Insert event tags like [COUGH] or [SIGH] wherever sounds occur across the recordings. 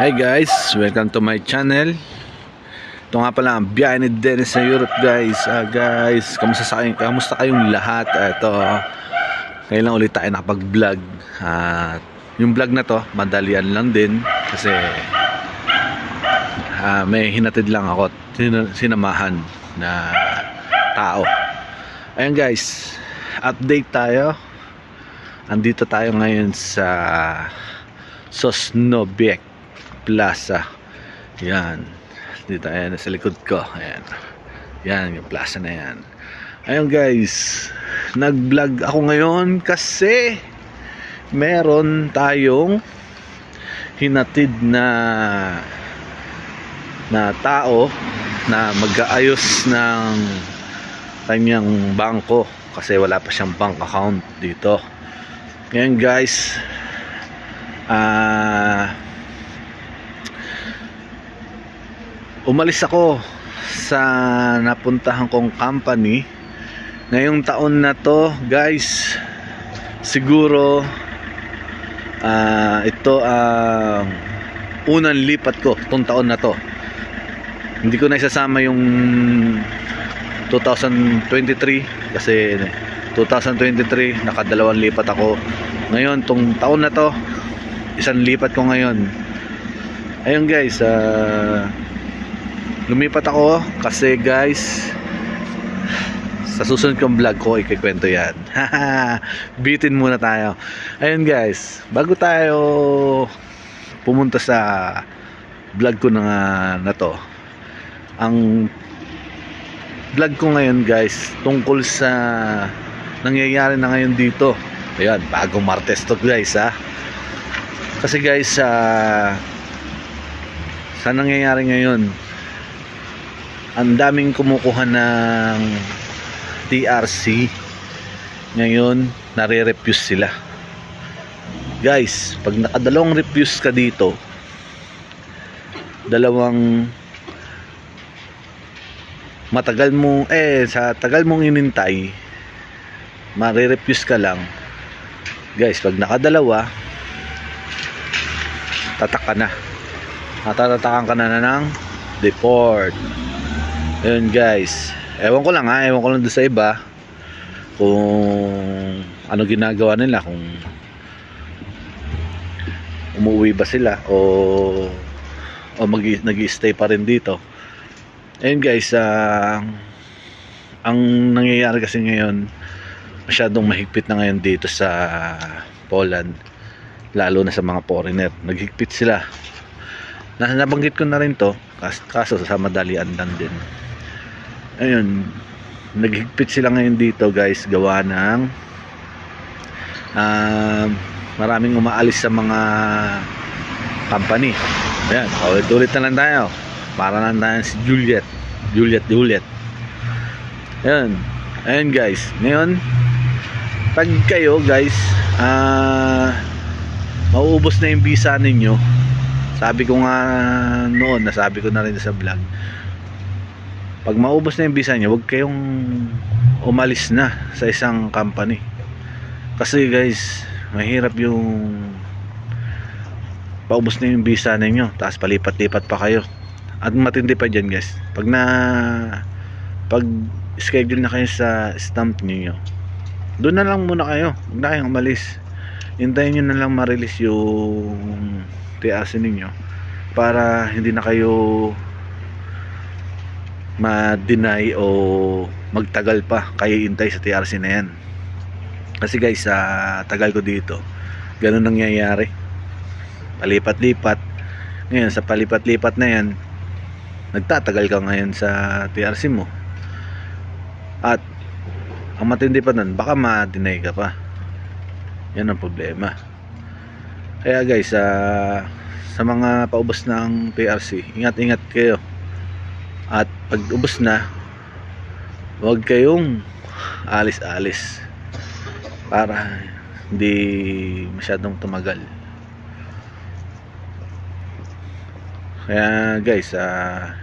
Hi guys, welcome to my channel. Ito nga pala ang biyahe ni Dennis sa Europe guys. Ah, guys, kamusta, sa kayong, kamusta kayong lahat? Ah, Ito, ngayon lang ulit tayo nakapag-vlog. At yung vlog na to, madalian lang din. Kasi ah, may hinatid lang ako sin- sinamahan na tao. Ayan guys, update tayo. Andito tayo ngayon sa Sosnobiec Plaza. Yan. Dito ayan sa likod ko. Ayan. Yan yung plaza na yan. Ayun guys, nag-vlog ako ngayon kasi meron tayong hinatid na na tao na mag-aayos ng kanyang bangko kasi wala pa siyang bank account dito. Ngayon guys, ah umalis ako sa napuntahan kong company. Ngayong taon na to guys siguro ah ito ang unang lipat ko tong taon na to. Hindi ko na isasama yung 2023 kasi 2023 nakadalawang lipat ako. Ngayon tong taon na to isang lipat ko ngayon. Ayun guys ah lumipat ako kasi guys sa susunod kong vlog ko ikikwento yan. [LAUGHS] Bitin muna tayo. Ayun guys bago tayo pumunta sa vlog ko na, na to ang vlog ko ngayon guys tungkol sa nangyayari na ngayon dito. Ayun bagong martes to guys ha? Kasi guys sa sa nangyayari ngayon ang daming kumukuha ng TRC ngayon nare-refuse sila. Guys pag nakadalawang refuse ka dito dalawang matagal mo eh sa tagal mong inintay mare-refuse ka lang. Guys pag nakadalawa tatak na. Natatatakan ka na, na ng deport Ayun guys. Ewan ko lang ha, ewan ko lang doon sa iba kung ano ginagawa nila kung umuwi ba sila o o mag nag-stay pa rin dito. Ayun guys, ah, ang nangyayari kasi ngayon masyadong mahigpit na ngayon dito sa Poland lalo na sa mga foreigner. Naghigpit sila. Na nabanggit ko na rin to kas- kaso sa madalian lang din ayun. Naghigpit sila ngayon dito guys. Gawa ng ah, maraming umaalis sa mga company. Ayan. Ulit-ulit na lang tayo. Para lang tayo si Juliet. Juliet Juliet. Ayan. Ayan guys. Ngayon pag kayo guys. Ah mauubos na yung visa ninyo. Sabi ko nga noon nasabi ko na rin sa vlog pag maubos na yung visa nyo huwag kayong umalis na sa isang company. Kasi guys mahirap yung paubos na yung visa ninyo. Tapos palipat-lipat pa kayo. At matindi pa dyan guys. Pag na pag schedule na kayo sa stamp niyo doon na lang muna kayo. Huwag na kayong umalis. Hintayin nyo na lang ma-release yung TRC ninyo para hindi na kayo ma-deny o magtagal pa kayo intay sa TRC na yan. Kasi guys sa tagal ko dito ganun nangyayari. Palipat-lipat. Ngayon sa palipat-lipat na yan nagtatagal ka ngayon sa TRC mo. At ang matindi pa nun baka ma-deny ka pa. Yan ang problema. Kaya guys sa sa mga paubos ng TRC ingat-ingat kayo at pag ubos na huwag kayong alis-alis para hindi masyadong tumagal. Kaya guys ah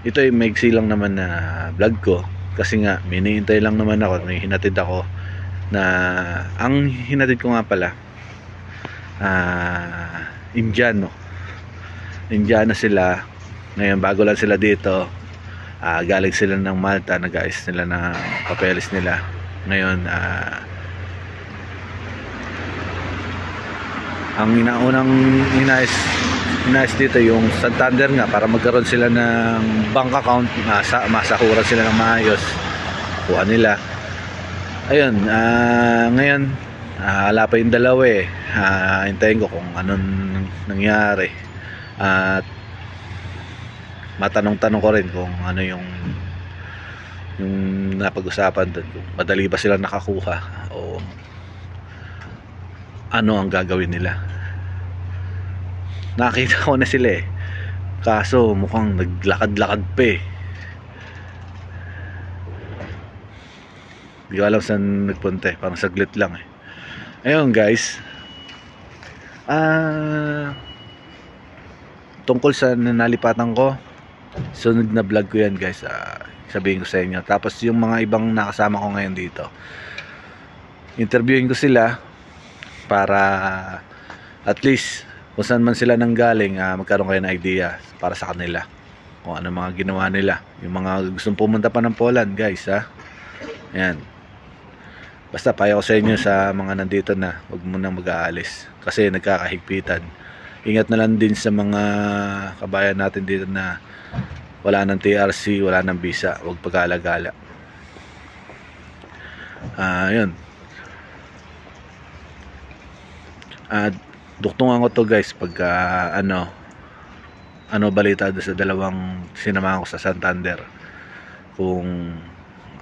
ito ay maigsi lang naman na vlog ko. Kasi nga minihintay lang naman ako may hinatid ako na ang hinatid ko nga pala ah Indiano. Indiana sila. Ngayon, bago lang sila dito. Ah, galing sila ng Malta, nag-ayos nila ng papeles nila. Ngayon, ah, ang inaunang inayos, inayos dito yung Santander nga para magkaroon sila ng bank account, masa, masahuran sila ng maayos. Kuha nila. Ayun, ah, ngayon, ah, wala pa yung dalawa eh. Ah, hintayin ko kung anong nangyari. At matanong-tanong ko rin kung ano yung yung napag-usapan doon kung madali ba sila nakakuha o ano ang gagawin nila. Nakita ko na sila eh. Kaso mukhang naglakad-lakad pa eh. Hindi ko alam saan nagpunta eh. Parang saglit lang eh. Ayun guys. Ah tungkol sa nalipatan ko sunod na vlog ko yan guys ah, sabihin ko sa inyo. Tapos yung mga ibang nakasama ko ngayon dito. Interviewin ko sila para at least kung saan man sila nanggaling ah, magkaroon kayo ng idea para sa kanila. Kung ano mga ginawa nila. Yung mga gustong pumunta pa ng Poland guys ha yan basta payo ko sa inyo sa mga nandito na huwag mo mag-aalis. Kasi nagkakahigpitan ingat na lang din sa mga kabayan natin dito na wala ng TRC, wala ng visa, huwag pag-alagala. Ah, yun. Ah, duktungan ko to guys pagka ano ano balita sa dalawang sinamahan ko sa Santander kung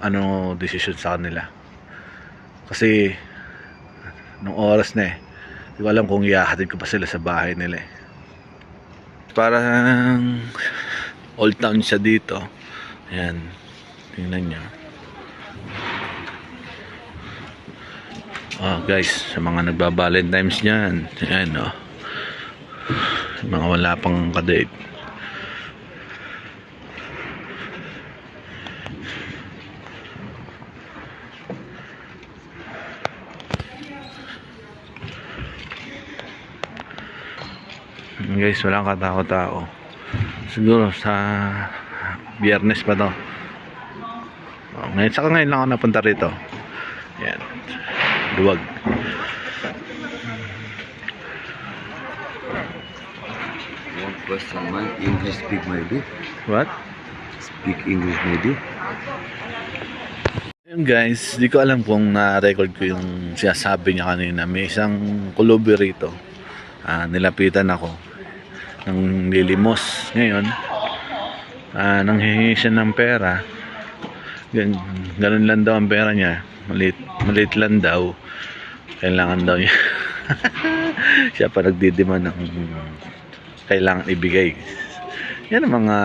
ano decision sa kanila. Kasi nung oras na eh, hindi ko alam kung iahatid ko pa sila sa bahay nila eh. Parang old town siya dito. Ayan. Tingnan nyo. Oh, guys, sa mga nagba-valentines niyan. Ayan, oh. Mga wala pang kadate. Guys, walang katao-tao. Siguro sa biyernes pa to. Oh, ngayon, saka ngayon lang ako napunta rito. Yan. Duwag. One question, man. English speak maybe. What? Speak English maybe. Yun guys, di ko alam kung na-record ko yung sinasabi niya kanina. May isang kulubi rito. Ah, nilapitan ako ng lilimos. Ngayon, ah, nanghihingi siya ng pera. Gan ganun lang daw ang pera niya. Malit, malit lang daw. Kailangan daw niya. [LAUGHS] siya pa nagdidiman ng kailangan ibigay. Yan ang mga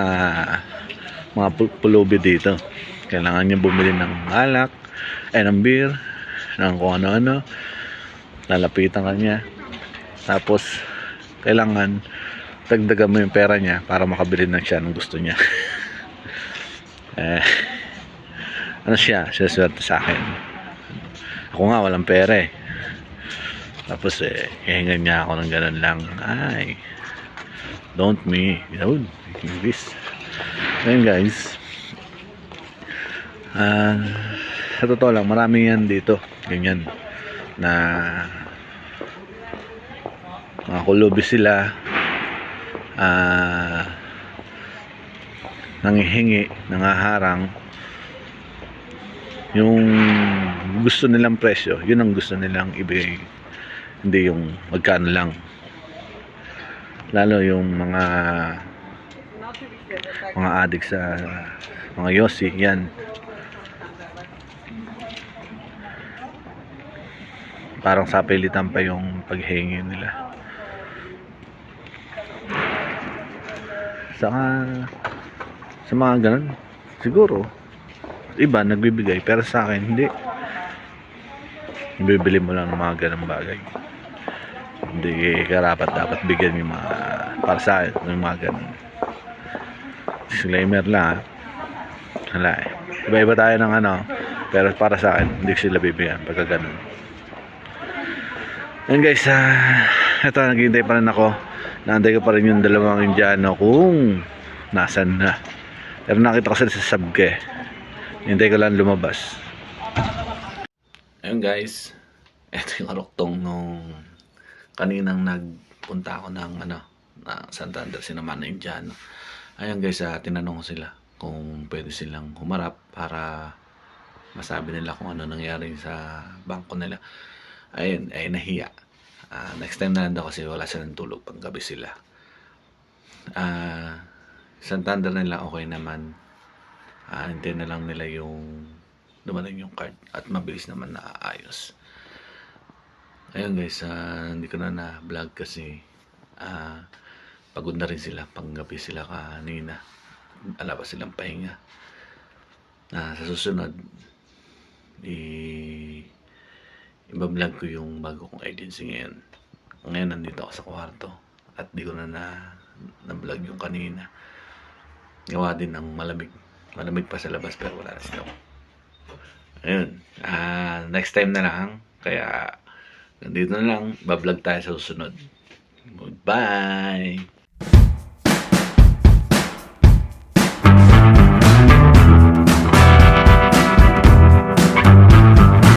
mga pu- pulubi dito. Kailangan niya bumili ng alak, eh ng beer, ng kung ano-ano. Lalapitan ka. Tapos, kailangan dagdagan mo yung pera niya para makabili na siya ng gusto niya. [LAUGHS] eh, ano siya? Siya swerte sa akin. Ako nga, walang pera eh. Tapos eh, hihingan niya ako ng ganun lang. Ay, don't me. Yun, English. Ngayon guys, ah, sa totoo lang, marami yan dito. Ganyan. Na mga kulubi sila ah nangihingi, nangaharang. Yung gusto nilang presyo, yun ang gusto nilang ibigay. Hindi yung magkano lang. Lalo yung mga mga adik sa mga yosi yan. Parang sapilitan pa yung paghingi nila saka sa mga ganun. Siguro. Iba nagbibigay. Pero sa akin hindi. Bibili mo lang ng mga ganang bagay. Hindi karapat dapat bigyan yung mga para sa akin yung mga ganun. Disclaimer lang ha? Wala eh. Iba iba tayo ng ano pero para sa akin hindi sila bibigyan pagka ganun Ayun guys, ah, ito naghihintay pa rin ako. Naantay ko pa rin yung dalawang Indiano kung nasan na. Pero nakita ko sila sa sabke. Hintay ko lang lumabas. Ayun guys. Ito yung aruktong nung kaninang nagpunta ako ng ano, na Santander, sinama na Indiano. Ayun guys, ah, tinanong ko sila kung pwede silang humarap para masabi nila kung ano nangyari sa bangko nila. Ayun, ay nahiya. Ah, next time na lang daw kasi wala silang tulog pag gabi sila. Ah, Santander nila okay naman. Ah, hintayin na lang nila yung dumating yung card at mabilis naman na aayos. Ayun guys, ah, hindi ko na na-vlog kasi ah, pagod na rin sila. Panggabi sila kanina. Ala pa silang pahinga. Ah, sa susunod, i ibablog ko yung bago kong agency ngayon. Ngayon nandito ako sa kwarto at di ko na na na-vlog yung kanina. Gawa din ng malamig. Malamig pa sa labas pero wala na snow. Ayun. Ah, next time na lang. Kaya, nandito na lang. Bablog tayo sa susunod. Goodbye!